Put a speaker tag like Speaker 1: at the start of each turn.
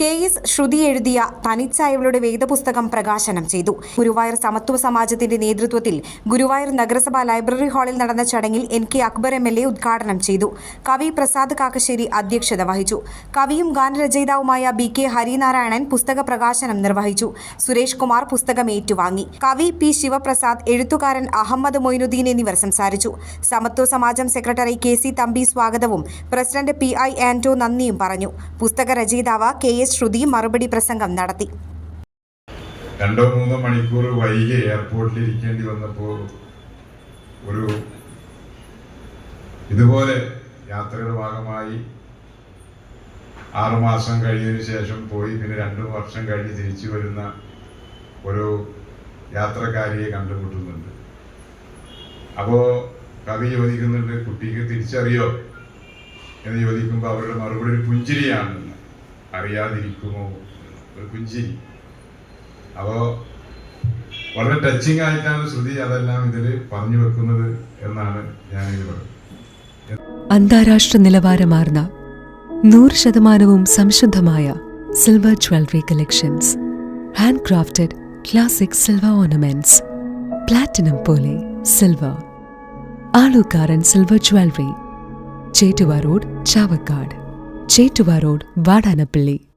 Speaker 1: K S Sruthi എഴുതിയ തനിച്ചായവളുടെ വേദപുസ്തകം പ്രകാശനം ചെയ്തു. ഗുരുവായൂർ സമത്വ സമാജത്തിന്റെ നേതൃത്വത്തിൽ ഗുരുവായൂർ നഗരസഭാ ലൈബ്രറി ഹാളിൽ നടന്ന ചടങ്ങിൽ N K Akbar M L A ഉദ്ഘാടനം ചെയ്തു. കവി പ്രസാദ് കാക്കശ്ശേരി അധ്യക്ഷത വഹിച്ചു. കവിയും ഗാനരചയിതാവുമായ ബി കെ ഹരിനാരായണൻ പുസ്തക പ്രകാശനം നിർവഹിച്ചു. സുരേഷ് കുമാർ പുസ്തകം ഏറ്റുവാങ്ങി. കവി പി ശിവപ്രസാദ് എഴുത്തുകാരൻ അഹമ്മദ് മൊയ്നുദ്ദീൻ എന്നിവർ സംസാരിച്ചു. Samathwa Samajam secretary K C Thampi സ്വാഗതവും പ്രസിഡന്റ് പി ഐ ആന്റോ നന്ദിയും പറഞ്ഞു. പുസ്തക രചയിതാവ് കെ എസ് ശ്രുതി മറുപടി പ്രസംഗം നടത്തി.
Speaker 2: രണ്ടോ മൂന്നോ മണിക്കൂർ വൈകി എയർപോർട്ടിൽ ഇരിക്കേണ്ടി വന്നപ്പോൾ ഒരു ഇതുപോലെ യാത്രയുടെ ഭാഗമായി ആറുമാസം കഴിഞ്ഞതിന് ശേഷം പോയി പിന്നെ രണ്ടു വർഷം കഴിഞ്ഞ് തിരിച്ചു വരുന്ന ഒരു യാത്രക്കാരിയെ കണ്ടുമുട്ടുന്നുണ്ട്. അപ്പോൾ കവി ചോദിക്കുന്നുണ്ട് കുട്ടിക്ക് തിരിച്ചറിയോ? എന്ന് ചോദിക്കുമ്പോൾ അവരുടെ മറുപടി ഒരു പുഞ്ചിരിയാണെന്ന് അറിയാതിരിക്കുമോ? ഒരു പുഞ്ചിരി അപ്പോ വളരെ ടച്ചിങ് ആയിട്ടാണ് ശ്രുതി അതെല്ലാം ഇതിൽ പറഞ്ഞു വെക്കുന്നത് എന്നാണ് ഞാൻ ഇത് പറയുന്നത്.
Speaker 3: അന്താരാഷ്ട്ര നിലവാരമാർന്ന നൂറ് ശതമാനവും സംശുദ്ധമായ silver jewellery collections handcrafted classic silver ornaments platinum പോലെ silver Alukkaran silver jewellery Chettuva road Chavakkad. Chettuva road Vadanappally.